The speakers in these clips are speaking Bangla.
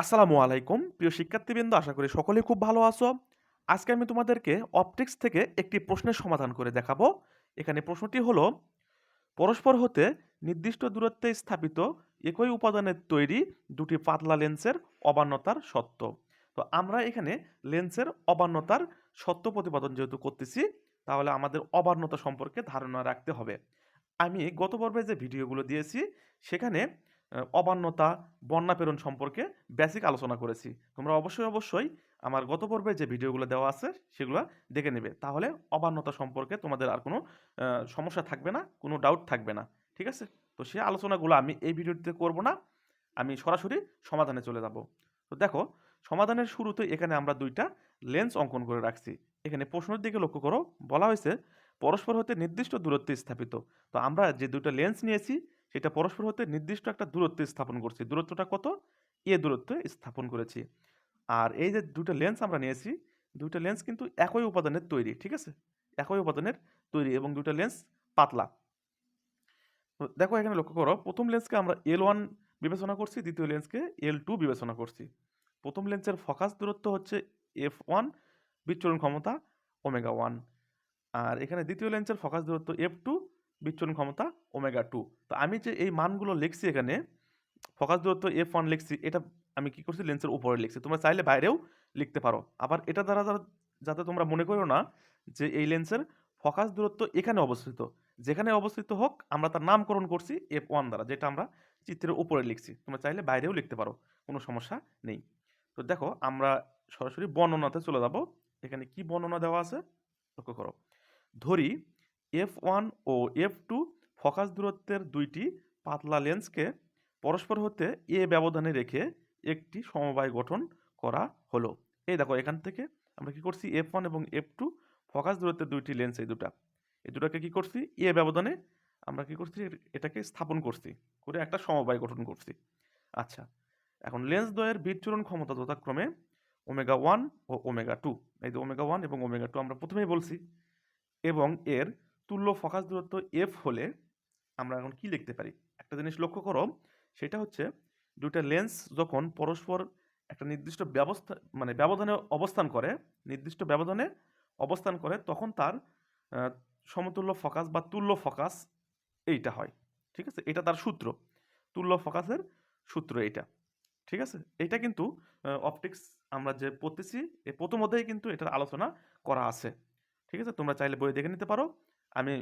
আসসালামু আলাইকুম। প্রিয় শিক্ষার্থীবৃন্দ, আশা করি সকলে খুব ভালো আছো। আজকে আমি তোমাদেরকে অপটিক্স থেকে একটি প্রশ্নের সমাধান করে দেখাবো। এখানে প্রশ্নটি হলো, পরস্পর হতে নির্দিষ্ট দূরত্বে স্থাপিত একই উপাদানের তৈরি দুটি পাতলা লেন্সের অবান্যতার সত্য। তো আমরা এখানে লেন্সের অবান্যতার সত্য প্রতিপাদন যেহেতু করতেছি, তাহলে আমাদের অবান্যতা সম্পর্কে ধারণা রাখতে হবে। আমি গত পর্বে যে ভিডিওগুলো দিয়েছি, সেখানে অবান্যতা বন্যা প্রেরণ সম্পর্কে বেসিক আলোচনা করেছি। তোমরা অবশ্যই অবশ্যই আমার গত পর্বে যে ভিডিওগুলো দেওয়া আছে সেগুলো দেখে নেবে। তাহলে অবান্যতা সম্পর্কে তোমাদের আর কোনো সমস্যা থাকবে না, কোনো ডাউট থাকবে না, ঠিক আছে? তো সেই আলোচনাগুলো আমি এই ভিডিওটিতে করব না, আমি সরাসরি সমাধানে চলে যাব। তো দেখো, সমাধানের শুরুতে এখানে আমরা দুইটা লেন্স অঙ্কন করে রাখছি। এখানে প্রশ্নের দিকে লক্ষ্য করো, বলা হয়েছে, পরস্পর হতে নির্দিষ্ট দূরত্বে স্থাপিত। তো আমরা যে দুইটা লেন্স নিয়েছি সেটা পরস্পর হতে নির্দিষ্ট একটা দূরত্বে স্থাপন করছি। দূরত্বটা কত? এ দূরত্বে স্থাপন করেছি। আর এই যে দুটো লেন্স আমরা নিয়েছি দুটো লেন্স কিন্তু একই উপাদানের তৈরি, ঠিক আছে? একই উপাদানের তৈরি এবং দুটো লেন্স পাতলা। দেখো এখানে লক্ষ্য করো, প্রথম লেন্সকে আমরা এল ওয়ান বিবেচনা করছি, দ্বিতীয় লেন্সকে এল টু বিবেচনা করছি। প্রথম লেন্সের ফোকাস দূরত্ব হচ্ছে এফ ওয়ান বিচ্ছুরণ ক্ষমতা ওমেগা ওয়ান। আর এখানে দ্বিতীয় লেন্সের ফোকাস দূরত্ব এফ টু বিচ্ছুরণ ক্ষমতা ওমেগা টু। তো আমি যে এই মানগুলো লিখছি এখানে, ফোকাস দূরত্ব এফ ওয়ান লিখছি, এটা আমি কি করছি? লেন্সের উপরে লিখছি। তোমরা চাইলে বাইরেও লিখতে পারো। আবার এটা দ্বারা দ্বারা- যাতে তোমরা মনে করো না যে এই লেন্সের ফোকাস দূরত্ব এখানে অবস্থিত। যেখানে অবস্থিত হোক, আমরা তার নামকরণ করছি এফ ওয়ান দ্বারা, যেটা আমরা চিত্রের উপরে লিখছি। তোমরা চাইলে বাইরেও লিখতে পারো, কোনো সমস্যা নেই। তো দেখো, আমরা সরাসরি বর্ণনাতে চলে যাব। এখানে কি বর্ণনা দেওয়া আছে? লক্ষ্য করো। ধরি এফ ওয়ান ও এফ টু ফোকাস দূরত্বের দুইটি পাতলা লেন্সকে পরস্পর হতে এ ব্যবধানে রেখে একটি সমবায় গঠন করা হলো। এই দেখো, এখান থেকে আমরা কি করছি? এফ ওয়ান এবং এফ টু ফোকাস দূরত্বের দুইটি লেন্স, এই দুটা। এই দুটাকে কি করছি? এ ব্যবধানে আমরা কি করছি? এটাকে স্থাপন করছি, করে একটা সমবায় গঠন করছি। আচ্ছা এখন লেন্স দ্বয়ের বিচ্ছুরণ ক্ষমতা যথাক্রমে ওমেগা ওয়ান ও ওমেগা টু। এই যে ওমেগা ওয়ান এবং ওমেগা টু আমরা প্রথমেই বলছি, এবং এর তুল্য ফোকাস দূরত্ব এফ হলে আমরা এখন কি লিখতে পারি? একটা জিনিস লক্ষ্য করো, সেটা হচ্ছে দুটা লেন্স যখন পরস্পর একটা নির্দিষ্ট ব্যবস্থা মানে ব্যবধানে অবস্থান করে, নির্দিষ্ট ব্যবধানে অবস্থান করে, তখন তার সমতুল্য ফোকাস বা তুল্য ফোকাস এইটা হয়। ঠিক আছে? এটা তার সূত্র। তুল্য ফোকাসের সূত্র এইটা। ঠিক আছে? এটা কিন্তু অপটিক্স আমরা যে পড়তেছি, এ প্রথম অধ্যায়ে কিন্তু এটার আলোচনা করা আছে। ঠিক আছে? তোমরা চাইলে বই দেখে নিতে পারো। আমি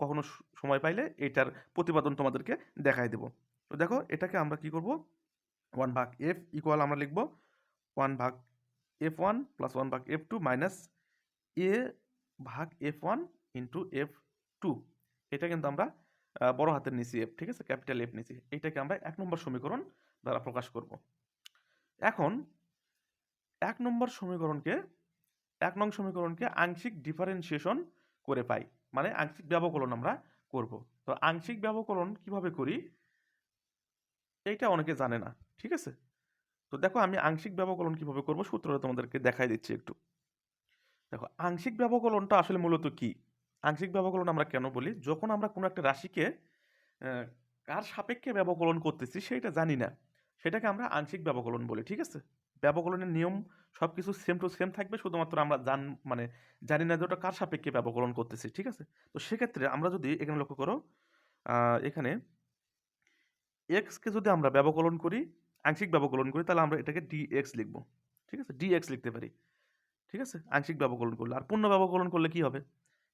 কখনো সময় পাইলে এটার প্রতিপাদন তোমাদেরকে দেখাই দেব। তো দেখো, এটাকে আমরা কি করব? ওয়ান ভাগ এফ ইকুয়াল আমরা লিখব ওয়ান ভাগ এফ ওয়ান প্লাস ওয়ান ভাগ এফ টু মাইনাস এ ভাগ F one into F two. এটা কিন্তু আমরা বড় হাতের নিচি এফ, ঠিক আছে? ক্যাপিটাল এফ নিচি। এটাকে আমরা এক নম্বর সমীকরণ দ্বারা প্রকাশ করব। এখন এক নম্বর সমীকরণকে, এক নং সমীকরণকে আংশিক ডিফারেন্সিয়েশন করে পাই। মানে আংশিক ব্যবকলন আমরা করব। তো আংশিক ব্যবকলন কীভাবে করি? এইটা অনেকে জানে না, ঠিক আছে? তো দেখো আমি আংশিক ব্যবকলন কীভাবে করব সূত্রটা তোমাদেরকে দেখাই দিচ্ছি একটু। দেখো, আংশিক ব্যবকলনটা আসলে মূলত কি? আংশিক ব্যবকলন আমরা কেন বলি? যখন আমরা কোনো একটা রাশিকে কার সাপেক্ষে ব্যবকলন করতেছি সেটা জানি না। সেটাকে আমরা আংশিক ব্যবকলন বলি, ঠিক আছে? ব্যবকলনের নিয়ম সব কিছু সেম টু সেম থাকবে, শুধুমাত্র আমরা জান মানে জানি না যে ওটা কার সাপেক্ষে ব্যবকলন করতেছি, ঠিক আছে? তো সেক্ষেত্রে আমরা যদি এখানে লক্ষ্য করো এখানে এক্সকে যদি আমরা ব্যবকলন করি, আংশিক ব্যবকলন করি, তাহলে আমরা এটাকে ডি এক্স লিখব, ঠিক আছে? ডি এক্স লিখতে পারি, ঠিক আছে? আংশিক ব্যবকলন করলে, আর পূর্ণ ব্যবকলন করলে কি হবে?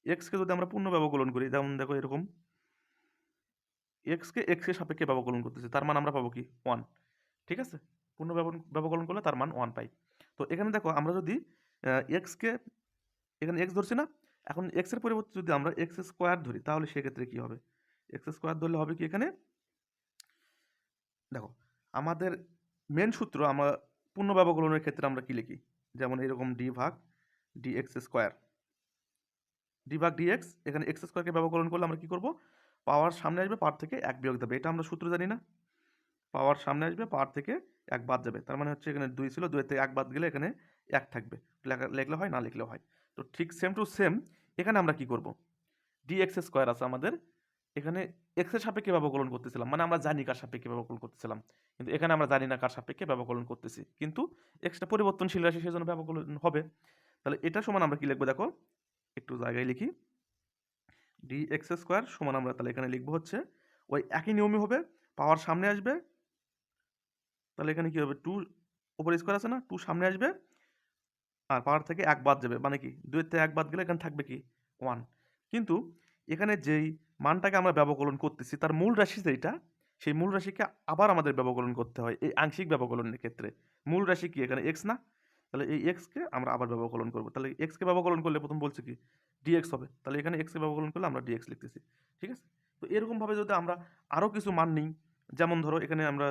এক্সকে যদি আমরা পূর্ণ ব্যবকলন করি, যেমন দেখো এরকম এক্সকে এক্সের সাপেক্ষে ব্যবকলন করতেছি, তার মানে আমরা পাবো কি? ওয়ান ঠিক আছে? পূর্ণ ব্যব- ব্যবকলন করলে তার মান ওয়ান পাই। তো এখানে দেখো আমরা যদি এক্সকে এখানে এক্স ধরছি না, এখন এক্সের পরিবর্তে যদি আমরা এক্স স্কোয়ার ধরি, তাহলে সেক্ষেত্রে কি হবে? এক্স স্কোয়ার ধরলে হবে কি এখানে? দেখো, আমাদের মেন সূত্র আমরা পূর্ণ ব্যবকলনের ক্ষেত্রে আমরা কি লিখি? যেমন এরকম ডি ভাগ ডি এক্স স্কোয়ার ডি ভাগ ডি এক্স এখানে এক্স স্কোয়ারকে ব্যবকলন করলে আমরা কি করব? পাওয়ার সামনে আসবে পাওয়ার থেকে এক বিয়োগ দেবে। এটা আমরা সূত্র জানি না। পাওয়ার সামনে আসবে পাওয়ার থেকে এক বাদ যাবে। তার মানে হচ্ছে এখানে দুই ছিল দুই থেকে এক বাদ গেলে এখানে এক থাকবে। লেখা- লিখলে হয়, না লিখলেও হয়। তো ঠিক সেম টু সেম এখানে আমরা কি করব? ডি এক্স স্কোয়ার আছে আমাদের। এখানে এক্সের সাপেক্ষে ব্যবকলন করতেছিলাম। মানে আমরা জানি কার সাপেক্ষে ব্যবকলন করতেছিলাম। কিন্তু এখানে আমরা জানি না কার সাপেক্ষে ব্যবকলন করতেছি। কিন্তু এক্সটা পরিবর্তনশীল রাশি, সেজন্য ব্যবকলন হবে। তাহলে এটা সমান আমরা কি লিখব দেখো? একটু জায়গায় লিখি। ডি এক্স স্কোয়ার সমান আমরা তাহলে এখানে লিখব হচ্ছে, ওই একই নিয়মই হবে, পাওয়ার সামনে আসবে তাহলে এখানে কি হবে? টু ওপর স্কোয়ার আছে না? টু সামনে আসবে। আর পাওয়ার থেকে এক বাদ যাবে। মানে কি? দুইয়ের থেকে এক বাদ গেলে এখানে থাকবে কি? ওয়ান কিন্তু এখানে যেই মানটাকে আমরা ব্যবকলন করতেছি, তার মূল রাশি যেটা সেই মূল রাশিকে আবার আমাদের ব্যবকলন করতে হয় এই আংশিক ব্যবকলনের ক্ষেত্রে। মূল রাশি কি? এখানে এক্স না? তাহলে এই এক্সকে আমরা আবার ব্যবকলন করব। তাহলে এক্সকে ব্যবকলন করলে প্রথম বলছে কি? ডিএক্স হবে। তাহলে এখানে এক্সকে ব্যবকলন করলে আমরা ডিএক্স লিখতেছি। ঠিক আছে? তো এরকমভাবে যদি আমরা আরও কিছু মান নিই, যেমন ধরো এখানে আমরা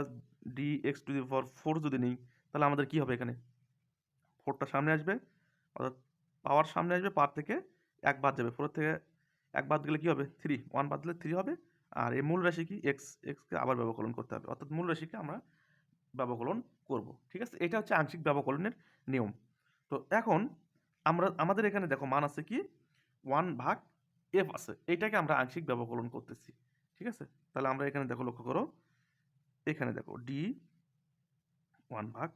D X to the power four যদি নিই, তাহলে আমাদের কী হবে এখানে? ফোরটা সামনে আসবে, অর্থাৎ পাওয়ার সামনে আসবে পার থেকে এক বাদ যাবে। ফোর থেকে এক বাদ গেলে কী হবে? থ্রি ওয়ান বাদ দিলে থ্রি হবে। আর এই মূল রাশি কি? এক্স এক্সকে আবার ব্যবকলন করতে হবে। অর্থাৎ মূল রাশিকে আমরা ব্যবকলন করব। ঠিক আছে? এটা হচ্ছে আংশিক ব্যবকলনের নিয়ম। তো এখন আমরা, আমাদের এখানে দেখো মান আছে কি? ওয়ান ভাগ এফ আছে। এইটাকে আমরা আংশিক ব্যবকলন করতেছি। ঠিক আছে? তাহলে আমরা এখানে দেখো লক্ষ্য করো। এখানে দেখো ডি ওয়ান ভাগ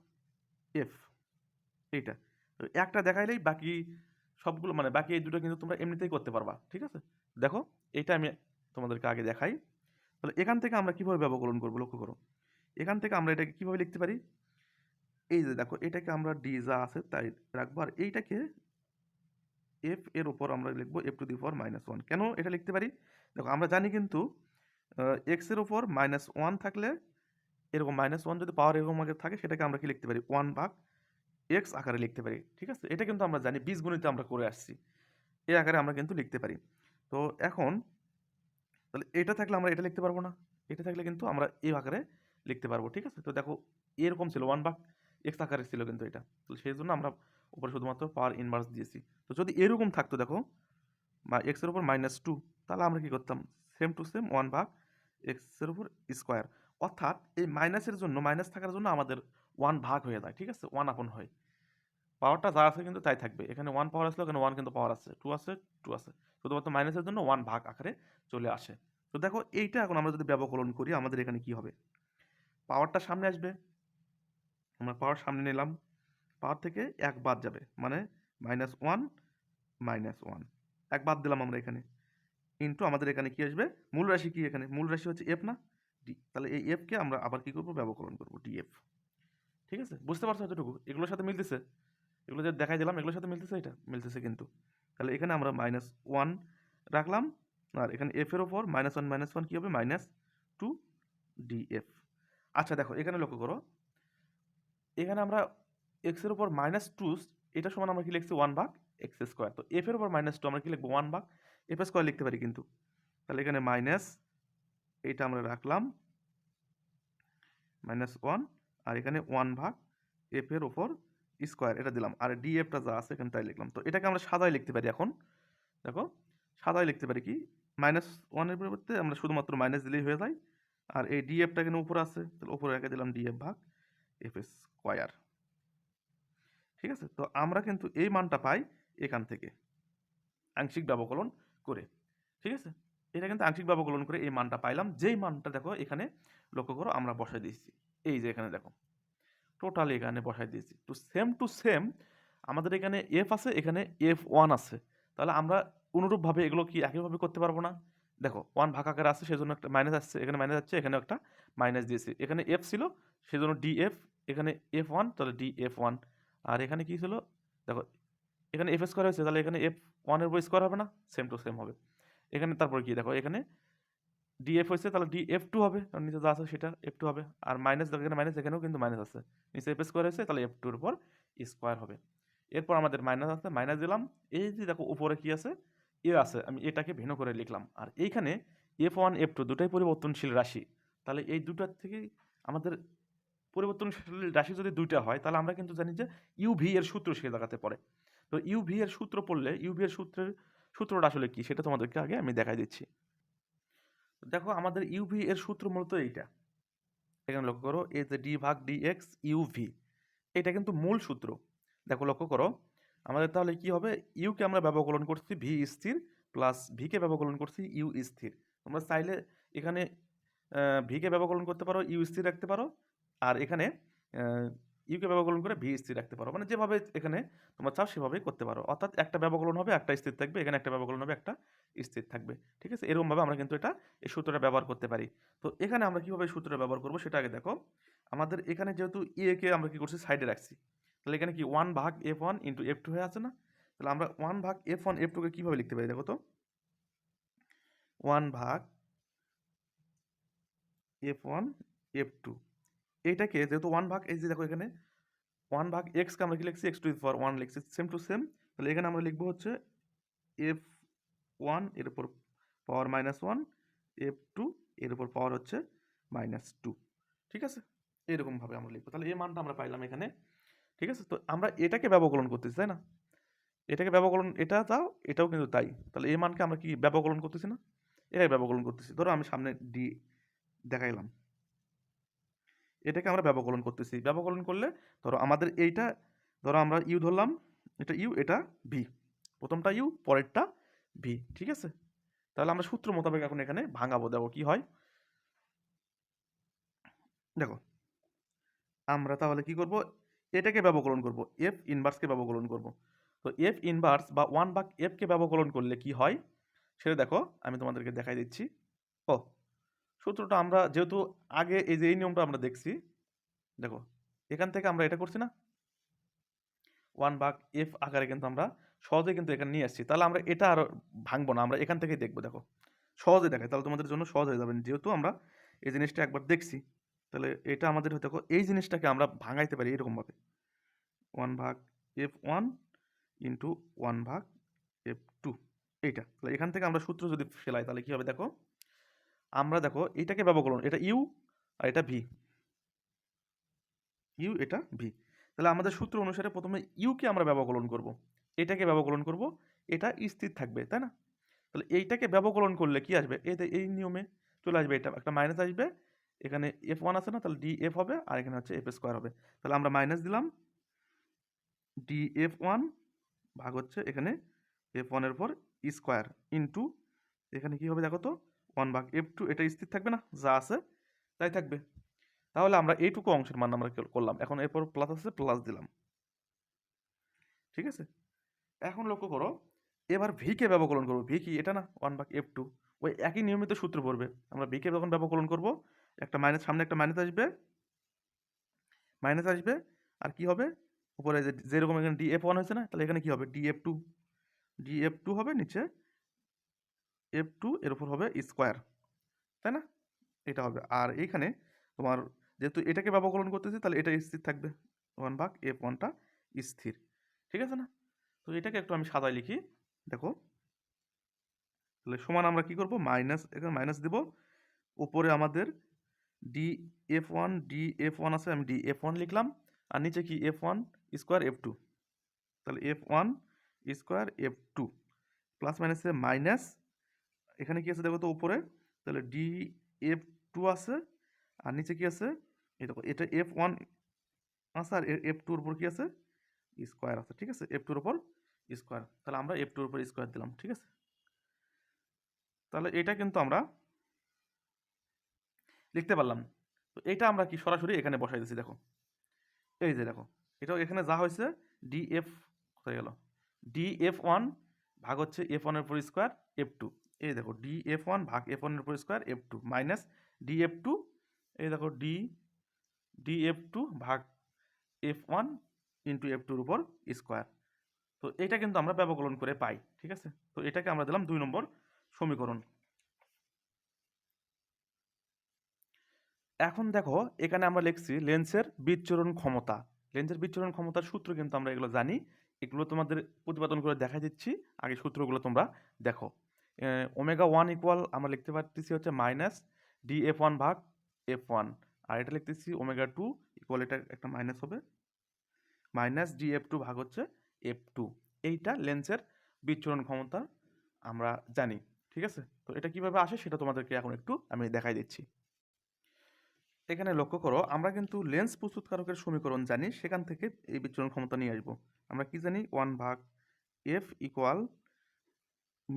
এফ এইটা। একটা দেখাইলেই বাকি সবগুলো মানে বাকি এই দুটো কিন্তু তোমরা এমনিতেই করতে পারবা, ঠিক আছে? দেখো এটা আমি তোমাদেরকে আগে দেখাই। তাহলে এখান থেকে আমরা কীভাবে ব্যবকলন করব, লক্ষ্য করো। এখান থেকে আমরা এটাকে কীভাবে লিখতে পারি? এই যে দেখো, এটাকে আমরা ডি যা আছে তাই রাখব, আর এইটাকে এফ এর উপর আমরা লিখব F to the power minus one কেন এটা লিখতে পারি? দেখো, আমরা জানি কিন্তু এক্সের উপর মাইনাস ওয়ান থাকলে এরকম মাইনাস ওয়ান যদি পাওয়ার এরকম আগে থাকে, সেটাকে আমরা কি লিখতে পারি? ওয়ান ভাগ এক্স আকারে লিখতে পারি, ঠিক আছে? এটা কিন্তু আমরা জানি, বীজগণিতে আমরা করে আসছি। এই আকারে আমরা কিন্তু লিখতে পারি। তো এখন, তাহলে এটা থাকলে আমরা এটা লিখতে পারব না। এটা থাকলে কিন্তু আমরা এই আকারে লিখতে পারব, ঠিক আছে? তো দেখো, এরকম ছিল ওয়ান ভাগ এক্স আকারে ছিল কিন্তু এটা। তো সেই জন্য আমরা উপরে শুধুমাত্র পাওয়ার ইনভার্স দিয়েছি। তো যদি এরকম থাকতো দেখো, বা এক্সের উপর মাইনাস টু তাহলে আমরা কি করতাম? সেম টু সেম ওয়ান ভাগ এক্সের উপর স্কোয়ার অর্থাৎ এই মাইনাসের জন্য মাইনাস থাকার জন্য আমাদের ওয়ান ভাগ হয়ে যায়, ঠিক আছে? ওয়ান আপন হয়। পাওয়ারটা যা আছে কিন্তু তাই থাকবে। এখানে ওয়ান পাওয়ার আসলে, এখানে ওয়ান কিন্তু পাওয়ার আছে টু আছে টু আছে শুধুমাত্র মাইনাসের জন্য ওয়ান ভাগ আকারে চলে আসে। তো দেখো, এইটা এখন আমরা যদি ব্যবকলন করি, আমাদের এখানে কি হবে? পাওয়ারটা সামনে আসবে। আমরা পাওয়ার সামনে নিলাম। পাওয়ার থেকে এক বাদ যাবে। মানে মাইনাস ওয়ান মাইনাস ওয়ান এক বাদ দিলাম আমরা এখানে। ইন্টু আমাদের এখানে কি আসবে? মূল রাশি কি এখানে? মূল রাশি হচ্ছে এফ না? ডি তাহলে এই এফকে আমরা আবার কী করব? ব্যবকরণ করব ডিএফ ঠিক আছে? বুঝতে পারছ এতটুকু? এগুলোর সাথে মিলতেছে? এগুলো যে দেখাই দিলাম, এগুলোর সাথে মিলতেছে এটা? মিলতেছে কিন্তু। তাহলে এখানে আমরা মাইনাস ওয়ান রাখলাম, আর এখানে এফ এর ওপর মাইনাস ওয়ান মাইনাস ওয়ান কী হবে? মাইনাস টু ডিএফ আচ্ছা দেখো, এখানে লক্ষ্য করো। এখানে আমরা এক্সের ওপর মাইনাস টু এটা সমান আমরা কি লিখছি? ওয়ান ভাগ এক্স স্কোয়ার তো এফের ওপর মাইনাস টু আমরা কি লিখব? ওয়ান ভাগ এফ স্কোয়ার লিখতে পারি কিন্তু। তাহলে এখানে মাইনাস এইটা আমরা রাখলাম। মাইনাস ওয়ান, আর এখানে ওয়ান ভাগ এফ এর ওপর স্কোয়ার, এটা দিলাম। আর ডি এফটা যা আছে এখানে তাই লিখলাম। তো এটাকে আমরা সাদায় লিখতে পারি এখন। দেখো সাদায় লিখতে পারি কি? মাইনাস ওয়ানের পরিবর্তে আমরা শুধুমাত্র মাইনাস দিলেই হয়ে যায়। আর এই ডি এফটা এখানে উপরে আছে? তাহলে উপরে রেখে দিলাম ডি এফ ভাগ এফ স্কোয়ার। ঠিক আছে? তো আমরা কিন্তু এই মানটা পাই এখান থেকে। আংশিক ব্যবকলন করে। ঠিক আছে? এটা কিন্তু আংশিক ব্যবকলন করে এই মানটা পাইলাম। যেই মানটা দেখো এখানে লক্ষ্য করো আমরা বসাই দিয়েছি। এই যে এখানে দেখো টোটাল এখানে বসাই দিয়েছি। তো সেম টু সেম আমাদের এখানে এফ আছে, এখানে এফ ওয়ান আছে। তাহলে আমরা অনুরূপভাবে এগুলো কি একইভাবে করতে পারব না? দেখো ওয়ান ভাগ আকারে আছে, সেজন্য একটা মাইনাস আসছে। এখানে মাইনাস যাচ্ছে এখানে একটা মাইনাস দিয়েছি। এখানে এফ ছিল, সেজন্য ডি এফ এখানে এফ ওয়ান তাহলে ডি এফ ওয়ান আর এখানে কি ছিল? দেখো, এখানে এফ স্কোয়ার হয়েছে, তাহলে এখানে এফ ওয়ানের উপর স্কোয়ার হবে না? সেম টু সেম হবে। এখানে তারপর কি? দেখো, এখানে ডিএফ হয়েছে, তাহলে ডি এফ টু হবে। কারণ নিচে যা আছে সেটা এফ টু হবে। আর মাইনাস দেখো, এখানে মাইনাস এখানেও কিন্তু মাইনাস আছে। নিচে এফ স্কোয়ার হয়েছে, তাহলে এফ টুর উপর স্কোয়ার হবে। এরপর আমাদের মাইনাস আছে মাইনাস দিলাম। এই যে দেখো, উপরে কি আছে? এ আছে, আমি এটাকে ভিন্ন করে লিখলাম। আর এইখানে এফ ওয়ান এফ টু দুটাই পরিবর্তনশীল রাশি। তাহলে এই দুটার থেকে আমাদের পরিবর্তনশীল রাশি যদি দুইটা হয়, তাহলে আমরা কিন্তু জানি যে ইউভি এর সূত্র সে জায়গাতে পড়ে। তো ইউভি এর সূত্র পড়লে ইউভি এর সূত্রের সূত্রটা আসলে কি? সেটা তোমাদেরকে আগে আমি দেখাই দিচ্ছি। দেখো, আমাদের ইউভি এর সূত্র মূলত এইটা। এখানে লক্ষ্য করো এ যে ডি ভাগ ডি এক্স ইউভি এটা কিন্তু মূল সূত্র। দেখো, লক্ষ্য করো, আমাদের তাহলে কি হবে? ইউকে আমরা ব্যবকলন করছি ভি স্থির প্লাস ভিকে ব্যবকলন করছি ইউ স্থির। তোমরা চাইলে এখানে ভিকে ব্যবকলন করতে পারো ইউ স্থির রাখতে পারো। আর এখানে ইউকে ব্যবকলন করে ভি স্থির রাখতে পারো। মানে যেভাবে এখানে তোমরা চাও সেভাবেই করতে পারো। অর্থাৎ একটা ব্যবকলন হবে, একটা স্থির থাকবে, এখানে একটা ব্যবকলন হবে, একটা স্থির থাকবে। ঠিক আছে? এরকমভাবে আমরা কিন্তু এটা এই সূত্রটা ব্যবহার করতে পারি। তো এখানে আমরা কীভাবে সূত্রটা ব্যবহার করব সেটা আগে দেখো। আমাদের এখানে যেহেতু এ কে আমরা কী করছি? সাইডে রাখছি। তাহলে এখানে কি ওয়ান ভাগ F one into F two হয়ে আছে না? তাহলে আমরা ওয়ান ভাগ এফ ওয়ান এফ টুকে কীভাবে লিখতে পারি দেখো তো? ওয়ান ভাগ এফ ওয়ান এফ টু এইটাকে যেহেতু ওয়ান ভাগ এই দেখো এখানে ওয়ান ভাগ এক্সকে আমরা কি লিখছি? X to the power one লিখছি। সেম টু সেম তাহলে এখানে আমরা লিখব হচ্ছে এফ ওয়ানের উপর power minus one F two এর উপর পাওয়ার হচ্ছে মাইনাস টু ঠিক আছে? এরকমভাবে আমরা লিখব। তাহলে এই মানটা আমরা পাইলাম এখানে। ঠিক আছে? তো আমরা এটাকে ব্যবকলন করতেছি, তাই না? এটাকে ব্যবকলন, এটা তাও এটাও কিন্তু তাই। তাহলে এই মানকে আমরা কি ব্যবকলন করতেছি না? এটাই ব্যবকলন করতেছি। ধরো আমি সামনে ডি দেখাইলাম। এটাকে আমরা ব্যবকলন করতেছি। ব্যবকলন করলে ধরো আমাদের এইটা, ধরো আমরা ইউ ধরলাম, এটা ইউ এটা ভি প্রথমটা ইউ পরেরটা ভি ঠিক আছে? তাহলে আমরা সূত্র মোতাবেক এখন এখানে ভাঙাবো, দেখো কি হয়? দেখো, আমরা তাহলে কি করব? এটাকে ব্যবকলন করব এফ ইনভার্সকে ব্যবকলন করব। তো এফ ইনভার্স বা ওয়ান ভাগ এফকে ব্যবকলন করলে কি হয়? সেটা দেখো, আমি তোমাদেরকে দেখাই দিচ্ছি। ও সূত্রটা আমরা যেহেতু আগে এই যে এই নিয়মটা আমরা দেখছি, দেখো, এখান থেকে আমরা এটা করছি না? ওয়ান ভাগ এফ আকারে কিন্তু আমরা সহজে কিন্তু এখানে নিয়ে আসছি। তাহলে আমরা এটা আর ভাঙবো না, আমরা এখান থেকেই দেখব, দেখো। সহজে দেখায়, তাহলে তোমাদের জন্য সহজ হয়ে যাবে। যেহেতু আমরা এই জিনিসটা একবার দেখছি, তাহলে এটা আমাদের দেখো, এই জিনিসটাকে আমরা ভাঙাইতে পারি এরকমভাবে। ওয়ান ভাগ এফ ওয়ান ইন্টু ওয়ান ভাগ এফ টু, এইটা। তাহলে এখান থেকে আমরা সূত্র যদি ফেলাই, তাহলে কী হবে দেখো? আমরা দেখো এইটাকে ব্যবকলন এটা ইউ আর এটা ভি। ইউ, এটা ভি। তাহলে আমাদের সূত্র অনুসারে প্রথমে ইউকে আমরা ব্যবকলন করব। এটাকে ব্যবকলন করব, এটা স্থির থাকবে, তাই না? তাহলে এইটাকে ব্যবকলন করলে কি আসবে? এতে এই নিয়মে চলে আসবে, এটা একটা মাইনাস আসবে, এখানে এফ ওয়ান আছে না, তাহলে ডি এফ হবে, আর এখানে হচ্ছে এফ স্কোয়ার হবে। তাহলে আমরা মাইনাস দিলাম ডি এফ ওয়ান ভাগ হচ্ছে এখানে এফ ওয়ানের পর স্কোয়ার ইন্টু এখানে কি হবে দেখো তো? ওয়ান ভাগ এফ টু এটা স্থির থাকবে না, যা আছে তাই থাকবে। তাহলে আমরা এইটুকু অংশের মান আমরা করলাম। এখন এরপর প্লাস আছে প্লাস দিলাম। ঠিক আছে? এখন লক্ষ্য করো, এবার ভিকে ব্যবকলন করব। ভি কি? এটা না? ওয়ান ভাগ এফ টু। ওই একই নিয়মিত সূত্র পড়বে। আমরা ভিকে যখন ব্যবকলন করব, একটা মাইনাস সামনে একটা মাইনাস আসবে। মাইনাস আসবে। আর কি হবে? উপরে যে যেরকম এখানে ডি এফ ওয়ান হয়েছে না, তাহলে এখানে কি হবে? D F two D F two হবে নিচে এফ টু এর উপর হবে স্কোয়ার তাই না? এটা হবে। আর এইখানে তোমার যেহেতু এটাকে ব্যবকলন করতেছি, তাহলে এটা স্থির থাকবে। ওয়ান ভাগ এফ ওয়ানটা স্থির, ঠিক আছে না? তো এটাকে একটু আমি সাদায় লিখি। দেখো, তাহলে সমান আমরা কি করব? মাইনাস এখানে মাইনাস দেব। উপরে আমাদের D F one D F one আছে, আমি ডি এফ ওয়ান লিখলাম। আর নিচে কি F one square F two তাহলে F one square F two plus মাইনাসে মাইনাস এখানে কি আছে দেখো তো উপরে? তাহলে ডি এফ টু আছে, আর নিচে কি আছে? এই দেখো, এটা এফ ওয়ান আছে আর এফ টুর উপর কি আছে? স্কোয়ার আছে, ঠিক আছে? এফ টুর উপর স্কোয়ার তাহলে আমরা এফ টুর উপর স্কোয়ার দিলাম, ঠিক আছে? তাহলে এটা কিন্তু আমরা লিখতে পারলাম। তো এটা আমরা কি সরাসরি এখানে বসাই দিচ্ছি দেখো। এই যে দেখো, এটাও এখানে যা হয়েছে ডি এফ হয়ে গেল? ডি এফ ওয়ান ভাগ হচ্ছে এফ ওয়ানের উপর স্কোয়ার এফ টু এই দেখো ডি এফ ওয়ান ভাগ এফ ওয়ানের উপর square F two minus D F two এই দেখো ডি ডি এফ টু ভাগ এফ ওয়ান ইন্টু এফ টুর উপর স্কোয়ার তো এটা কিন্তু আমরা ব্যবকলন করে পাই, ঠিক আছে? তো এটাকে আমরা দিলাম দুই নম্বর সমীকরণ। এখন দেখো, এখানে আমরা লিখছি লেন্সের বিচ্ছুরণ ক্ষমতা। লেন্সের বিচ্ছুরণ ক্ষমতার সূত্র কিন্তু আমরা এগুলো জানি। এগুলো তোমাদের প্রতিপাদন করে দেখা দিচ্ছি। আগে সূত্রগুলো তোমরা দেখো। ওমেগা ওয়ান ইকুয়াল আমরা লিখতে পারতেছি হচ্ছে মাইনাস ডি এফ ওয়ান ভাগ এফ ওয়ান। আর এটা লিখতেছি ওমেগা টু ইকুয়াল এটা একটা মাইনাস হবে। মাইনাস ডি এফ টু ভাগ হচ্ছে এফ টু। এইটা লেন্সের বিচ্ছুরণ ক্ষমতা আমরা জানি, ঠিক আছে? তো এটা কীভাবে আসে সেটা তোমাদেরকে এখন একটু আমি দেখাই দিচ্ছি। এখানে লক্ষ্য করো, আমরা কিন্তু লেন্স প্রস্তুতকারকের সমীকরণ জানি, সেখান থেকে এই বিচ্ছুরণ ক্ষমতা নিয়ে আসব। আমরা কি জানি? ওয়ান ভাগ এফ ইকুয়াল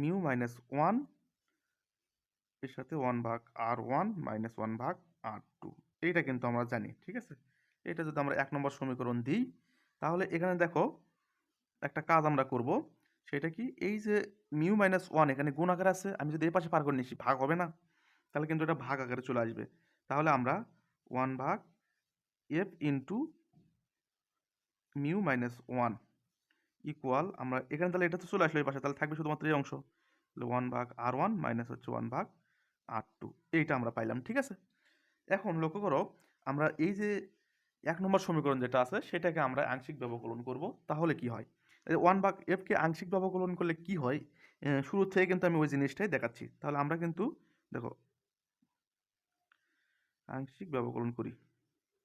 মিউ মাইনাস ওয়ানের সাথে ওয়ান ভাগ আর ওয়ান মাইনাস ওয়ান ভাগ আর টু। এইটা কিন্তু আমরা জানি, ঠিক আছে? এটা যদি আমরা এক নম্বর সমীকরণ দিই, তাহলে এখানে দেখো একটা কাজ আমরা করব, সেটা কি এই যে মিউ মাইনাস ওয়ান এখানে গুণ আকারে আছে, আমি যদি এই পাশে পার করে নিচ্ছি ভাগ হবে না? তাহলে কিন্তু এটা ভাগ আকারে চলে আসবে। তাহলে আমরা ওয়ান ভাগ F into mu minus one equal আমরা এখানে তাহলে এটা তো চলে আসলো এই পাশে, তাহলে থাকবে শুধুমাত্র এই অংশ। তাহলে ওয়ান ভাগ আর ওয়ান মাইনাস হচ্ছে ওয়ান ভাগ আর টু এইটা আমরা পাইলাম, ঠিক আছে? এখন লক্ষ্য করো, আমরা এই যে এক নম্বর সমীকরণ যেটা আছে, সেটাকে আমরা আংশিক ব্যবকলন করব, তাহলে কি হয়? ওয়ান ভাগ এফকে আংশিক ব্যবকলন করলে কি হয়? শুরু থেকে কিন্তু আমি ওই জিনিসটাই দেখাচ্ছি। তাহলে আমরা কিন্তু, দেখো, আংশিক ব্যবকলন করি,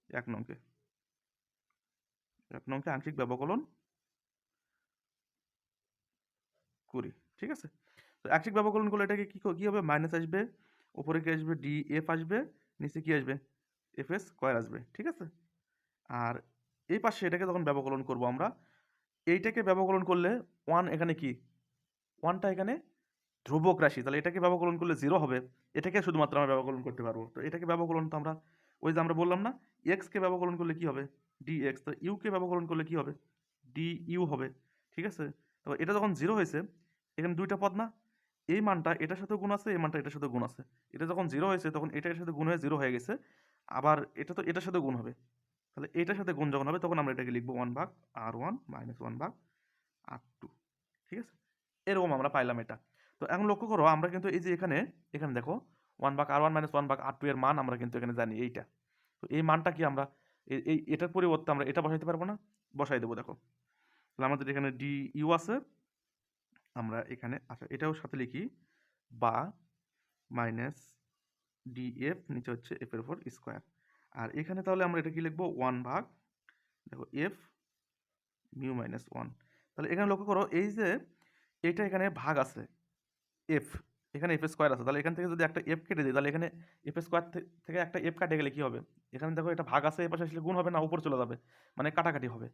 এক নংকে। এক নংকে আংশিক ব্যবকলন করি, ঠিক আছে? তো আংশিক ব্যবকলন করলে এটাকে কী কী হবে? মাইনাস আসবে ওপরে কী আসবে? ডি এফ আসবে, নিচে কী আসবে? এফ এস স্কোয়ার আসবে, ঠিক আছে? আর এই পাশে এটাকে যখন ব্যবকলন করব আমরা। এইটাকে ব্যবকলন করলে ওয়ান এখানে কি? ওয়ানটা এখানে ধ্রুবক রাশি, তাহলে এটাকে ব্যবকলন করলে জিরো হবে। এটাকে শুধুমাত্র আমরা ব্যবকলন করতে পারব। তো এটাকে ব্যবকলন তো আমরা, ওই যে আমরা বললাম না এক্সকে ব্যবকলন করলে কি হবে? ডি এক্স তো ইউকে ব্যবকলন করলে কি হবে? ডি ইউ হবে, ঠিক আছে? তো এটা যখন জিরো হয়েছে, এখানে দুইটা পদ না? এই মানটা এটার সাথে গুণ আছে, এই মানটা এটার সাথে গুণ আছে। এটা যখন জিরো হয়েছে, তখন এটা এর সাথে গুণ হয়ে জিরো হয়ে গেছে। আবার এটা তো এটার সাথে গুণ হবে। তাহলে এটার সাথে গুণ যখন হবে, তখন আমরা এটাকে লিখব ওয়ান ভাগ আর ওয়ান মাইনাস ওয়ান ভাগ আর টু ঠিক আছে? এরকম আমরা পাইলাম এটা। তো এখন লক্ষ্য করো, আমরা কিন্তু এই যে এখানে এখানে দেখো ওয়ান ভাগ আর ওয়ান মাইনাস ওয়ান ভাগ আর টু এর মান আমরা কিন্তু এখানে জানি এইটা। তো এই মানটা কি আমরা এই, এটার পরিবর্তে আমরা এটা বসাইতে পারব না? বসাই দেবো, দেখো। তাহলে আমাদের এখানে ডি ইউ আছে। আমরা এখানে আচ্ছা এটাও সাথে লিখি। বা মাইনাস ডি এফ নিচে হচ্ছে এফ এর উপর স্কোয়ার। আর এখানে তাহলে আমরা এটা কি লিখব? ওয়ান ভাগ, দেখো এফ মিউ মাইনাস ওয়ান। তাহলে এখানে লক্ষ্য করো, এই যে এটা এখানে ভাগ আছে এফ এখানে এফ স্কোয়ার আছে। তাহলে এখান থেকে যদি একটা এফ কেটে দিই, তাহলে এখানে এফ স্কোয়ার থেকে একটা এফ কাটে গেলে কি হবে? এখানে দেখো এটা ভাগ আছে, এপাশে আসলে গুণ হবে না, উপর চলে যাবে। মানে কাটাকাটি হবে।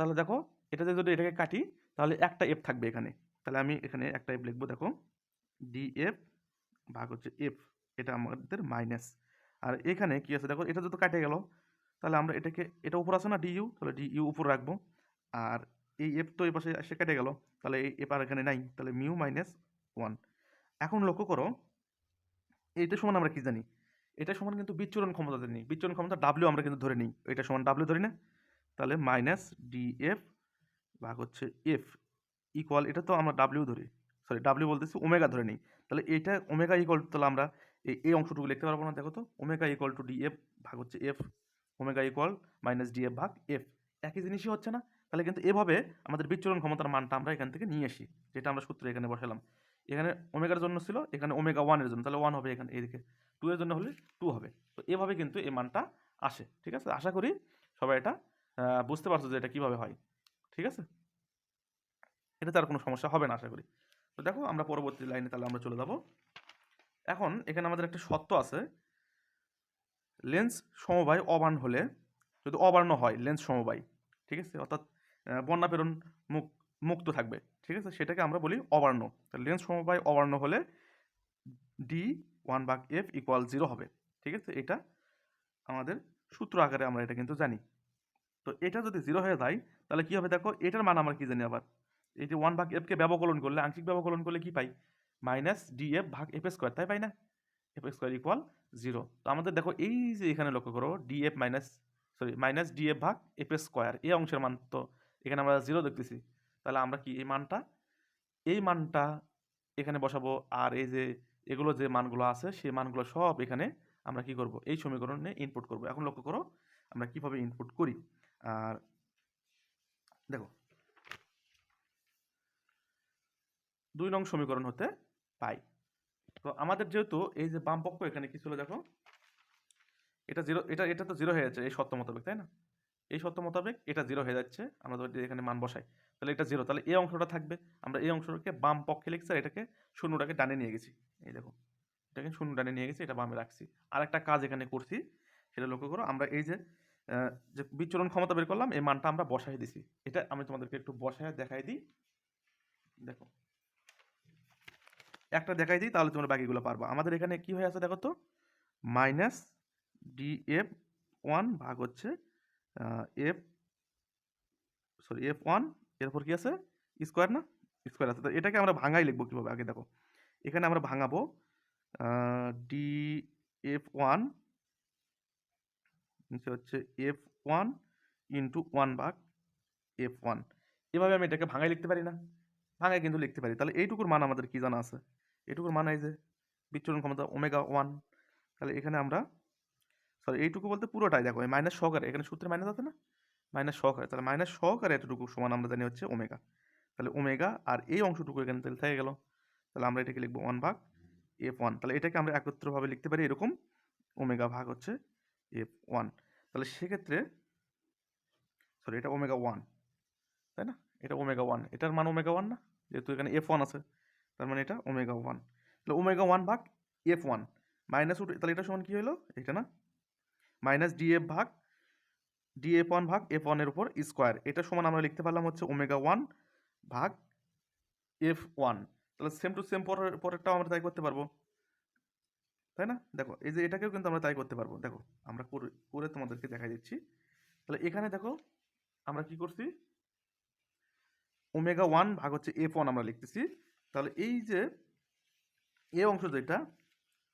তাহলে দেখো, এটাতে যদি এটাকে কাটি, তাহলে একটা এফ থাকবে এখানে। তাহলে আমি এখানে একটা এফ লিখব, দেখো। ডি এফ ভাগ হচ্ছে এফ এটা আমাদের মাইনাস আর এখানে কি আছে দেখো, এটা যদি কাটে গেল, তাহলে আমরা এটাকে, এটা উপর আছে না ডি ইউ তাহলে ডি ইউ উপর রাখব। আর এই এফ তো এই পাশে এসে কেটে গেল, তাহলে এই এফ আর এখানে নাই, তাহলে মিউ মাইনাস ওয়ান এখন লক্ষ্য করো, এইটা সমান আমরা কি জানি? এটা সমান কিন্তু বিচ্ছুরণ ক্ষমতা জানি। বিচ্ছুরণ ক্ষমতা ডাব্লিউ আমরা কিন্তু ধরে নিই। এটা সমান ডাব্লিউ ধরি না। তাহলে মাইনাস ডি এফ ভাগ হচ্ছে এফ ইকুয়াল এটা তো আমরা ডাব্লিউ ধরি সরি ডাব্লিউ বলতেছি ওমেগা ধরে নিই, তাহলে এটা ওমেগা ইকুয়াল তাহলে আমরা এই এই অংশটুকু লিখতে পারব না, দেখো তো omega equal to D F ভাগ হচ্ছে F omega equal minus D F ভাগ এফ একই জিনিসই হচ্ছে না, তাহলে কিন্তু এভাবে আমাদের বিচ্ছুরণ ক্ষমতার মানটা আমরা এখান থেকে নিয়ে আসি, যেটা আমরা সূত্রে এখানে বসালাম, এখানে ওমেগার জন্য ছিল, এখানে ওমেগা ওয়ানের জন্য, তাহলে ওয়ান হবে এখানে এইদিকে টু এর জন্য হলে টু হবে, তো এভাবে কিন্তু এই মানটা আসে, ঠিক আছে, আশা করি সবাই এটা বুঝতে পারছ যে এটা কীভাবে হয়, ঠিক আছে? এটাতে আর কোনো সমস্যা হবে না, আশা করি। তো দেখো, আমরা পরবর্তী লাইনে তাহলে আমরা চলে যাব। এখন এখানে আমাদের একটা সত্য আছে। লেন্স সমবায় অবান হলে, যদি অবার্ণ হয়, লেন্স সমবায়, ঠিক আছে? অর্থাৎ বন্যা প্রেরণ মুক, মুক্ত থাকবে, ঠিক আছে? সেটাকে আমরা বলি অবার্ণ লেন্স সমবায় অবার্ণ হলে ডি ওয়ান বাক এফ ইকুয়াল জিরো হবে, ঠিক আছে? এটা আমাদের সূত্র আকারে আমরা এটা কিন্তু জানি। তো এটা যদি জিরো হয়ে যায়, তাহলে কি হবে দেখো, এটার মান আমরা কি জানি আবার? এই যে ওয়ান ভাগ এফকে ব্যবকলন করলে, আংশিক ব্যবকলন করলে কি পাই? মাইনাস ডি এফ ভাগ এফ স্কোয়ার তাই পাই না? এফ স্কোয়ার ইকুয়াল জিরো তো আমাদের দেখো, এই যে এখানে লক্ষ্য করো D F minus sorry minus D F ভাগ এফ স্কোয়ার এই অংশের মান তো এখানে আমরা জিরো দেখতেছি। তাহলে আমরা কি এই মানটা এই মানটা এখানে বসাবো, আর এই যে এগুলো যে মানগুলো আছে, সেই মানগুলো সব এখানে আমরা কি করব? এই সমীকরণে ইনপুট করব। এখন লক্ষ্য করো, আমরা কীভাবে ইনপুট করি? আর দেখো, দুই নং সমীকরণ হতে পাই। তো আমাদের যেহেতু এই যে বাম পক্ষ এখানে কি ছিল দেখো? এটা জিরো, এটা এটা তো জিরো হয়ে যাচ্ছে, এই সত্য মোতাবেক, তাই না? এই সত্য মোতাবেক এটা জিরো হয়ে যাচ্ছে, আমরা যদি এখানে মান বসাই, তাহলে এটা জিরো। তাহলে এই অংশটা থাকবে, আমরা এই অংশটাকে বাম পক্ষে লিখছি আর এটাকে শূন্যটাকে ডানে নিয়ে গেছি। এই দেখো, এটাকে শূন্য ডানে নিয়ে গেছি, এটা বামে রাখছি। আর একটা কাজ এখানে করছি, সেটা লক্ষ্য করো, আমরা এই যে যে বিচরণ ক্ষমতা বের করলাম, এই মানটা আমরা বসাই দিছি। এটা আমি তোমাদেরকে একটু বসায় দেখাই দিই। দেখো। একটা দেখাই দিই, তাহলে তোমরা বাকিগুলো পারবা। আমাদের এখানে কি হয়ে আছে দেখো তো? মাইনাস ডি এফ ওয়ান ভাগ হচ্ছে এফ, সরি, এফ ওয়ান এরপর কি আছে? স্কোয়ার না? স্কোয়ার আছে। তো এটাকে আমরা ভাঙাই লিখব কীভাবে? আগে দেখো। এখানে আমরা ভাঙাবো ডি এফ ওয়ান নিচে হচ্ছে এফ ওয়ান ইন্টু ওয়ান ভাগ এফ ওয়ান এভাবে আমি এটাকে ভাঙাই লিখতে পারি না। ভাঙাই কিন্তু লিখতে পারি। তাহলে এইটুকুর মান আমাদের কি জানা আছে? এইটুকুর মান এই যে, বিচ্ছুরণ ক্ষমতা ওমেগা ওয়ান। তাহলে এখানে আমরা সরি এইটুকু বলতে পুরোটাই দেখো। মাইনাস সহকারে এখানে সূত্রে মাইনাস আছে না? মাইনাস সহকারে তাহলে মাইনাস সহকারে এতটুকু সমান আমরা জানি হচ্ছে ওমেগা। তাহলে ওমেগা আর এই অংশটুকু এখানে তাহলে থেকে গেল। তাহলে আমরা এটাকে লিখব ওয়ান ভাগ এফ ওয়ান তাহলে এটাকে আমরা একত্রভাবে লিখতে পারি এরকম ওমেগা ভাগ হচ্ছে এফ ওয়ান তাহলে সেক্ষেত্রে সরি এটা ওমেগা ওয়ান তাই না? এটা ওমেগা ওয়ান এটার মান ওমেগা ওয়ান না? যেহেতু এখানে এফ ওয়ান আছে, তার মানে এটা ওমেগা ওয়ান তাহলে ওমেগা ওয়ান ভাগ এফ ওয়ান মাইনাস উঠে তাহলে এটা সমান কী হলো? এটা না? মাইনাস ডিএফ ভাগ ডিএফ ওয়ান ভাগ এফ ওয়ানের উপর স্কোয়ার এটা সমান আমরা লিখতে পারলাম হচ্ছে ওমেগা ওয়ান ভাগ এফ ওয়ান তাহলে সেম টু সেম পরের, পরেরটাও আমরা তাই করতে পারব। তাই না? দেখো, এই যে এটাকেও কিন্তু আমরা তাই করতে পারব। দেখো, আমরা করে তোমাদেরকে দেখাই দিচ্ছি। তাহলে এখানে দেখো, আমরা কি করছি? ওমেগা ওয়ান ভাগ হচ্ছে এফ ওয়ান আমরা লিখতেছি। তাহলে এই যে এ অংশ যেটা,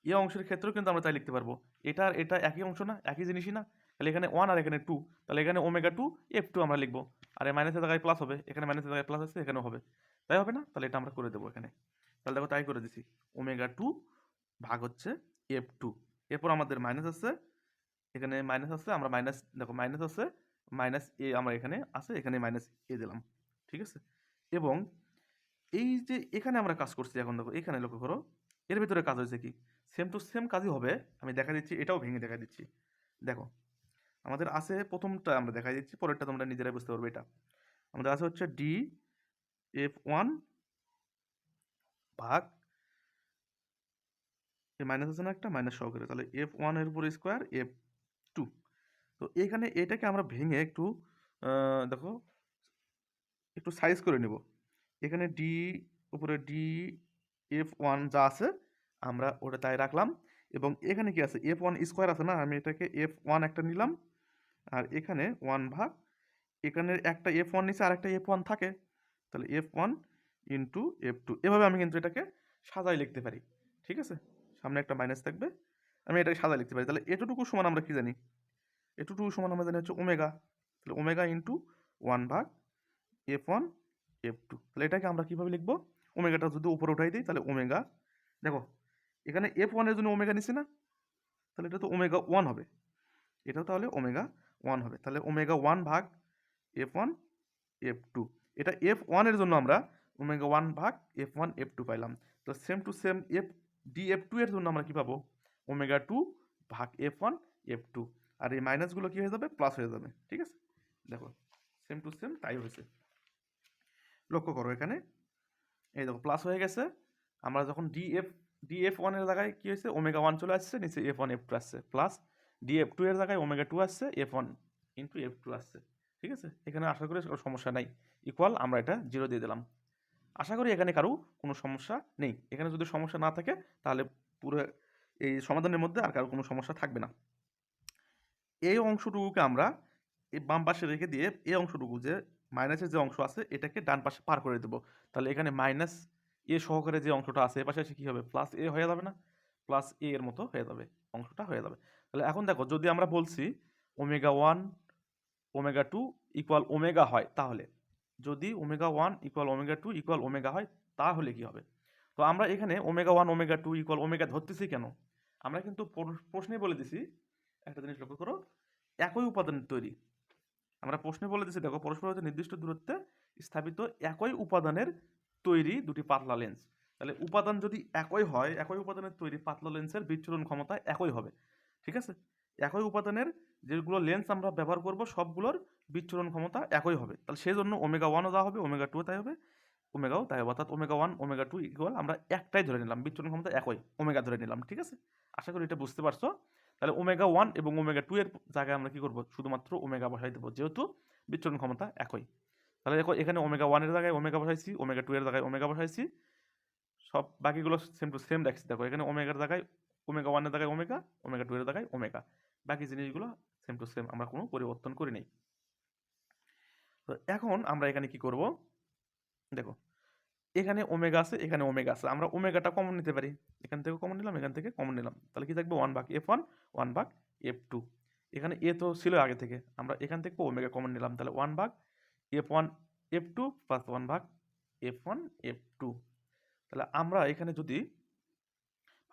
এ অংশের ক্ষেত্রেও কিন্তু আমরা তাই লিখতে পারব। এটা আর এটা একই অংশ না, একই জিনিসই না। তাহলে এখানে ওয়ান আর এখানে টু, তাহলে এখানে ওমেগা টু, এফ টু আমরা লিখব। আর এই মাইনাসের জায়গায় প্লাস হবে, এখানে মাইনাসের জায়গায় প্লাস আছে, এখানেও হবে। তাই হবে না? তাহলে এটা আমরা করে দেবো এখানে। তাহলে দেখো তাই করে দিছি। ওমেগা টু ভাগ হচ্ছে এফ টু এরপর আমাদের মাইনাস আছে। এখানে মাইনাস আছে, আমরা মাইনাস দেখো মাইনাস আছে মাইনাস এ আমরা এখানে আছে, এখানে মাইনাস এ দিলাম। ঠিক আছে? এবং এই যে এখানে আমরা কাজ করছি এখন, দেখো, এখানে লক্ষ্য করো, এর ভিতরে কাজ হয়েছে কি? সেম টু সেম কাজই হবে, আমি দেখা দিচ্ছি, এটাও ভেঙে দেখা দিচ্ছি। দেখো, আমাদের আছে প্রথমটা আমরা দেখা দিচ্ছি, পরেরটা তোমরা নিজেরাই বুঝতে পারবে এটা। আমাদের আছে হচ্ছে ডি এফ ওয়ান ভাগ মাইনাস আছে না একটা মাইনাস সহকারে। তাহলে এফ ওয়ানের উপর স্কোয়ার এফ টু তো এখানে এটাকে আমরা ভেঙে একটু দেখো, একটু সাইজ করে নেব। এখানে ডি উপরে ডি এফ ওয়ান যা আছে, আমরা ওটা তাই রাখলাম। এবং এখানে কি আছে? এফ ওয়ান স্কোয়ার আছে না? আমি এটাকে এফ ওয়ান একটা নিলাম। আর এখানে ওয়ান ভাগ, এখানে একটা এফ ওয়ান নিচে আর একটা এফ ওয়ান থাকে। তাহলে F one into F two এভাবে আমি কিন্তু এটাকে সাজাই লিখতে পারি। ঠিক আছে? সামনে একটা মাইনাস থাকবে। আমি এটাকে সাদা লিখতে পারি। তাহলে এতটুকু সমান আমরা কি জানি? এতটুকু সমান আমরা জানি হচ্ছে ওমেগা তাহলে ওমেগা ইন্টু ওয়ান ভাগ এফ ওয়ান এফ টু তাহলে এটাকে আমরা কীভাবে লিখব? ওমেগাটা যদি উপরে উঠাই দিই, তাহলে ওমেগা দেখো, এখানে এফ ওয়ানের জন্য ওমেগা নিছি না? তাহলে এটা তো ওমেগা ওয়ান হবে। এটাও তাহলে ওমেগা ওয়ান হবে। তাহলে ওমেগা ওয়ান ভাগ এফ ওয়ান এফ টু এটা এফ ওয়ানের জন্য আমরা ওমেগা ওয়ান ভাগ এফ ওয়ান এফ টু পাইলাম। তো same to same F D F two এর জন্য আমরা কী পাবো? ওমেগা টু ভাগ এফ ওয়ান এফ টু আর এই মাইনাসগুলো কী হয়ে যাবে? প্লাস হয়ে যাবে। ঠিক আছে? দেখো সেম টু সেম তাই হয়েছে। লক্ষ্য করো এখানে। এই দেখো প্লাস হয়ে গেছে। আমরা যখন ডি এফ ডি এফ ওয়ানের জায়গায় কী হয়েছে? ওমেগা ওয়ান চলে আসছে, নিচে এফ ওয়ান এফ টু আসছে। প্লাস ডি এফ টু এর জায়গায় ওমেগা টু আসছে F one into F two আসছে। ঠিক আছে? এখানে আশা করি সমস্যা নাই। ইকুয়াল আমরা এটা জিরো দিয়ে দিলাম। আশা করি এখানে কারও কোনো সমস্যা নেই। এখানে যদি সমস্যা না থাকে, তাহলে পুরো এই সমাধানের মধ্যে আর কারও কোনো সমস্যা থাকবে না। এই অংশটুকুকে আমরা এই বাম পাশে রেখে দিয়ে এই অংশটুকু যে মাইনাসের যে অংশ আছে, এটাকে ডান পাশে পার করে দেবো। তাহলে এখানে মাইনাস এ সহকারে যে অংশটা আছে এ পাশে এসে কী হবে? প্লাস এ হয়ে যাবে না? প্লাস এ এর মতো হয়ে যাবে, অংশটা হয়ে যাবে। তাহলে এখন দেখো, যদি আমরা বলছি omega one omega two equal omega হয়, তাহলে যদি omega one equal omega two equal omega হয়, তাহলে কি হবে? তো আমরা এখানে omega one, omega two equal omega ধরতেছি কেন? আমরা কিন্তু প্র- প্রশ্নে বলে দিছি, একটা জিনিস লক্ষ্য করো, একই উপাদানের তৈরি। আমরা প্রশ্নে বলে দিছি, দেখো পরস্পর হতে নির্দিষ্ট দূরত্বে স্থাপিত একই উপাদানের তৈরি দুটি পাতলা লেন্স তাহলে উপাদান যদি একই হয়, একই উপাদানের তৈরি পাতলা লেন্সের বিচ্ছুরণ ক্ষমতা একই হবে, ঠিক আছে? একই উপাদানের যেগুলো লেন্স আমরা ব্যবহার করব, সবগুলোর বিচ্ছুরণ ক্ষমতা একই হবে। তাহলে সেই জন্য ওমেগা ওয়ানও যা হবে ওমেগা টু তাই হবে। ওমেগাও তাই হবে, অর্থাৎ omega one omega two equal আমরা একটাই ধরে নিলাম, বিচ্ছুরণ ক্ষমতা একই ওমেগা ধরে নিলাম, ঠিক আছে? আশা করি এটা বুঝতে পারছ। তাহলে ওমেগা ওয়ান এবং ওমেগা টু এর জায়গায় আমরা কি করব? শুধুমাত্র ওমেগা বসাই দেবো, যেহেতু বিচ্ছুরণ ক্ষমতা একই। তাহলে দেখো, এখানে ওমেগা ওয়ানের জায়গায় ওমেগা বসাইছি ওমেগা টু এর জায়গায় ওমেগা বসাইছি। সব বাকিগুলো সেম টু সেম রাখছি দেখো। এখানে ওমেগার জায়গায় ওমেগা ওয়ানের জায়গায় ওমেগা ওমেগা টু এর জায়গায় ওমেগা বাকি জিনিসগুলো সেম টু সেম আমরা কোনো পরিবর্তন করি নাই। তো এখন আমরা এখানে কি করব? দেখো, এখানে ওমেগা আছে, এখানে ওমেগা আছে। আমরা ওমেগাটা কমন নিতে পারি। এখান থেকে কমন নিলাম, এখান থেকে কমন নিলাম। তাহলে কি থাকবে? ওয়ান ভাগ এফ ওয়ান ওয়ান ভাগ এফ টু এখানে এ তো ছিল আগে থেকে। আমরা এখান থেকে ওমেগা কমন নিলাম। তাহলে ওয়ান ভাগ F one F two plus one ভাগ এফ ওয়ান এফ টু তাহলে আমরা এখানে যদি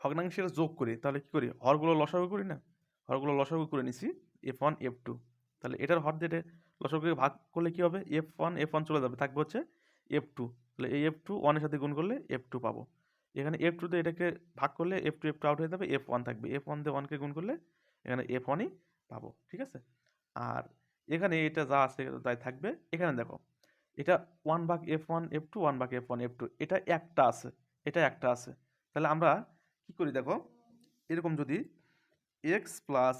ভগ্নাংশের যোগ করি, তাহলে কি করি? হরগুলো লসাগু করি না? হরগুলো লসাগু করে নিছি। এফ ওয়ান এফ টু তাহলে এটার হর দিয়ে লসাগুকে ভাগ করলে কি হবে? এফ ওয়ান এফ ওয়ান চলে যাবে। থাকবে হচ্ছে এফ টু তাহলে এই এফ টু ওয়ানের সাথে গুণ করলে এফ টু পাবো। এখানে এফ টুতে এটাকে ভাগ করলে F two F two out হয়ে যাবে এফ ওয়ান থাকবে। এফ ওয়ান দিয়ে ওয়ানকে গুণ করলে এখানে এফ ওয়ানই পাবো। ঠিক আছে? আর এখানে এটা যা আছে তাই থাকবে। এখানে দেখো, এটা ওয়ান ভাগ F one F two one ভাগ এফ ওয়ান এফ টু এটা একটা আছে। এটা একটা আছে। তাহলে আমরা কি করি দেখো? এরকম যদি এক্স প্লাস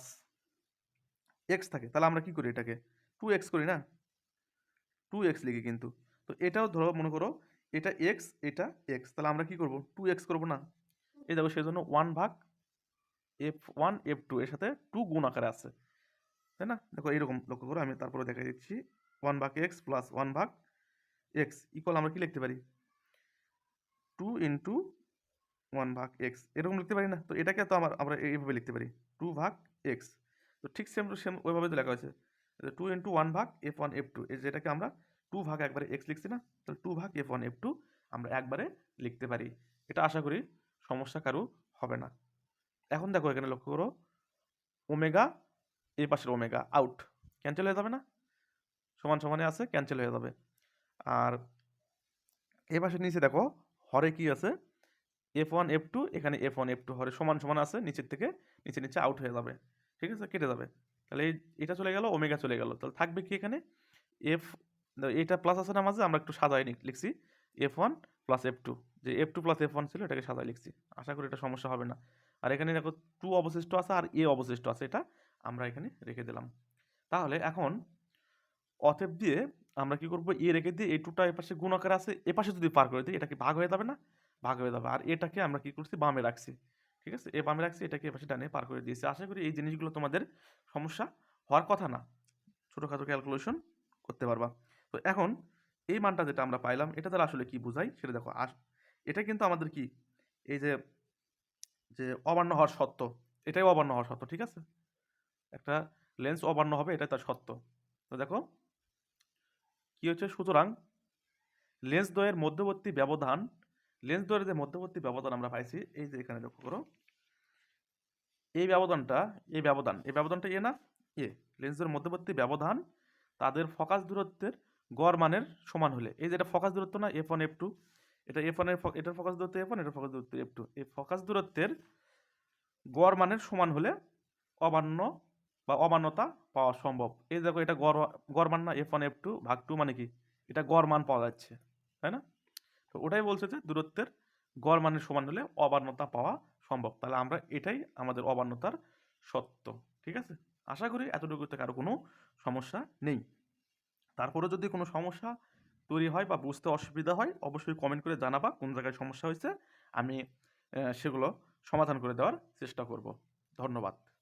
এক্স থাকে, তাহলে আমরা কি করি এটাকে? টু এক্স করি না? টু এক্স লিখি কিন্তু। তো এটাও ধরো, মনে করো, এটা এক্স এটা এক্স তাহলে আমরা কি করব? টু এক্স করব না? এই দেখো, সেই জন্য ওয়ান ভাগ এফ ওয়ান এফ টু এর সাথে টু গুণ আকারে আছে। তাই না? দেখো এরকম লক্ষ্য করো আমি তারপরে দেখা দিচ্ছি। ওয়ান ভাগ এক্স প্লাস ওয়ান ভাগ এক্স ইকুয়াল আমরা কি লিখতে পারি? টু ইন্টু ওয়ান ভাগ এক্স এরকম লিখতে পারি না? তো এটাকে তো আমার, আমরা এইভাবে লিখতে পারি। টু ভাগ এক্স তো ঠিক সেম টু সেম ওইভাবে তো লেখা হয়েছে। টু ইন্টু ওয়ান ভাগ এফ ওয়ান এফ টু যেটাকে আমরা টু ভাগ একবারে এক্স লিখছি না, তাহলে টু ভাগ এফ ওয়ান এফ টু আমরা একবারে লিখতে পারি। এটা আশা করি সমস্যা কারও হবে না। এখন দেখো এখানে লক্ষ্য করো ওমেগা এই পাশের ওমেগা আউট ক্যান্সেল হয়ে যাবে না? সমান সমানে আছে ক্যান্সেল হয়ে যাবে। আর এ পাশের নিচে দেখো, হরে কি আছে? এফ ওয়ান এফ টু এখানে এফ ওয়ান এফ টু হরে সমান সমান আছে, নিচের থেকে নিচে নিচে আউট হয়ে যাবে। ঠিক আছে? কেটে যাবে। তাহলে এটা চলে গেল, ওমেগা চলে গেল। তাহলে থাকবে কি এখানে? এফ এটা প্লাস আছে না মাঝে? আমরা একটু সাজাই লিখছি। F one plus F two যে F two plus F one ছিল, এটাকে সাজাই লিখছি। আশা করি এটা সমস্যা হবে না। আর এখানে দেখো টু অবশিষ্ট আছে আর এ অবশিষ্ট আছে। এটা আমরা এখানে রেখে দিলাম। তাহলে এখন অতএব দিয়ে আমরা কি করব? এ রেখে দিয়ে এই টুটা এপাশে গুণ আকারে আছে। এপাশে যদি পার করে দিই, এটা কি ভাগ হয়ে যাবে না? ভাগ হয়ে যাবে। আর এটাকে আমরা কি করছি? বামে রাখছি। ঠিক আছে? এ বামে রাখছি, এটাকে এপাশে ডানে পার করে দিয়েছি। আশা করি এই জিনিসগুলো তোমাদের সমস্যা হওয়ার কথা না। ছোটোখাটো ক্যালকুলেশন করতে পারবা। তো এখন এই মানটা যেটা আমরা পাইলাম, এটা দ্বারা আসলে কি বোঝাই? সেটা দেখো, আস, এটা কিন্তু আমাদের কি? এই যে যে অবান্য হওয়ার সত্য, এটাই অবান্য হওয়ার সত্য, ঠিক আছে? একটা লেন্স অবান্য হবে এটা তার সত্য। তো দেখো, কি হচ্ছে? সুতরাং লেন্স দ্বয়ের মধ্যবর্তী ব্যবধান লেন্স দ্বয়ের যে মধ্যবর্তী ব্যবধান আমরা পাইছি, এই যে এখানে লক্ষ্য করো, এই ব্যবধানটা, এই ব্যবধান, এই ব্যবধানটা এ না? এ। লেন্সের মধ্যবর্তী ব্যবধান তাদের ফোকাস দূরত্বের গড় মানের সমান হলে, এই যে এটা ফোকাস দূরত্ব না এফ ওয়ান এফ টু এটা এফ ওয়ানের এটার ফোকাস দূরত্ব এফ ওয়ান এটার ফোকাস দূরত্ব এফ টু এই ফোকাস দূরত্বের গড় মানের সমান হলে অমান্য বা অমান্যতা পাওয়া সম্ভব। এই দেখো এটা গড় গড় মান না এফ ওয়ান এফ টু ভাগ টু মানে কি? এটা গড় মান পাওয়া যাচ্ছে, তাই না? তো ওটাই বলছে যে দূরত্বের গড় মানের সমান হলে অবান্যতা পাওয়া সম্ভব। তাহলে আমরা এটাই আমাদের অবান্যতার সত্য, ঠিক আছে? আশা করি এতটুকুতে কারও কোনো সমস্যা নেই। তারপরে যদি কোনো সমস্যা তৈরি হয় বা বুঝতে অসুবিধা হয়, অবশ্যই কমেন্ট করে জানাবা কোন জায়গায় সমস্যা হয়েছে। আমি সেগুলো সমাধান করে দেওয়ার চেষ্টা করব। ধন্যবাদ।